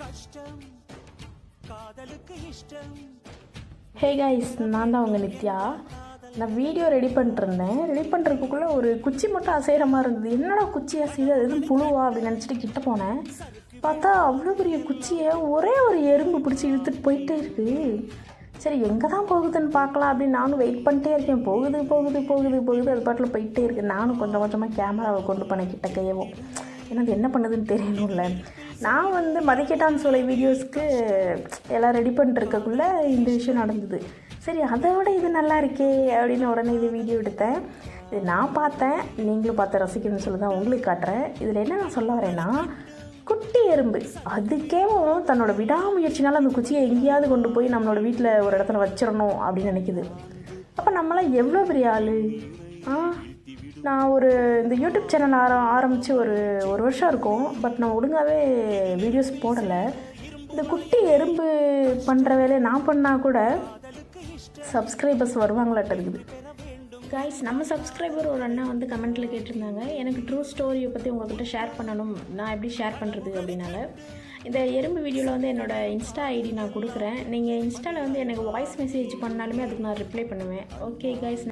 கஷ்டம் காதலுக்கு இஷ்டம். ஹே கைஸ் நான் தான் உங்கள் நித்யா. நான் வீடியோ ரெடி பண்ணிட்டுருந்தேன் ரெடி பண்ணுறதுக்குள்ளே ஒரு குச்சி மட்டும் அசைகிற மாதிரி இருந்தது. என்னடா குச்சி அசையுது? அது எதுவும் புழுவா அப்படின்னு நினச்சிட்டு கிட்ட போனேன். பார்த்தா அவ்வளோ பெரிய குச்சியை ஒரே ஒரு எறும்பு பிடிச்சி இழுத்துட்டு போயிட்டே இருக்கு. சரி எங்கே தான் போகுதுன்னு பார்க்கலாம் அப்படின்னு நானும் வெயிட் பண்ணிட்டே இருக்கேன். போகுது போகுது போகுது போகுது. அது பாட்டில் போயிட்டே இருக்கு. நானும் கொஞ்சம் கொஞ்சமாக கேமராவை கொண்டு போனேன் கிட்ட கையவும் எனக்கு என்ன பண்ணுதுன்னு தெரியணும்ல. நான் வந்து மதிக்கட்டான் சோலை வீடியோஸ்க்கு எல்லாம் ரெடி பண்ணிட்டுருக்கக்குள்ளே இந்த விஷயம் நடந்தது. சரி அதை விட இது நல்லா இருக்கே அப்படின்னு உடனே இது வீடியோ எடுத்தேன். இது நான் பார்த்தேன் நீங்களும் பார்த்து ரசிக்கணும்னு சொல்லி தான் உங்களுக்கு காட்டுறேன். இதில் என்ன நான் சொல்ல வரேன்னா குட்டி எறும்பு. அதுக்கேவும் தன்னோட விடாமுயற்சினால அந்த குச்சியை எங்கேயாவது கொண்டு போய் நம்மளோட வீட்டில் ஒரு இடத்துல வச்சிடணும் அப்படின்னு நினைக்குது. அப்போ நம்மளாம் எவ்வளோ பெரிய ஆள்? ஆ? நான் ஒரு இந்த யூடியூப் சேனல் ஆர ஆரம்பித்து ஒரு ஒரு வருஷம் இருக்கும். பட் நான் ஒழுங்காகவே வீடியோஸ் போடலை. இந்த குட்டி எறும்பு பண்ணுற வேலையை நான் பண்ணால் கூட சப்ஸ்கிரைபர்ஸ் வருவாங்களாட்ட இருக்குது. காய்ஸ் நம்ம சப்ஸ்கிரைபர் ஒரு அண்ணா வந்து கமெண்ட்டில் கேட்டிருந்தாங்க. எனக்கு ட்ரூ ஸ்டோரியை பற்றி உங்கள்கிட்ட ஷேர் பண்ணணும். நான் எப்படி ஷேர் பண்ணுறது அப்படின்னால இந்த எறும்பு வீடியோவில் வந்து என்னோடய இன்ஸ்டா ஐடி நான் கொடுக்குறேன். நீங்கள் இன்ஸ்டாவில் வந்து எனக்கு வாய்ஸ் மெசேஜ் பண்ணாலுமே அதுக்கு நான் ரிப்ளை பண்ணுவேன். Okay guys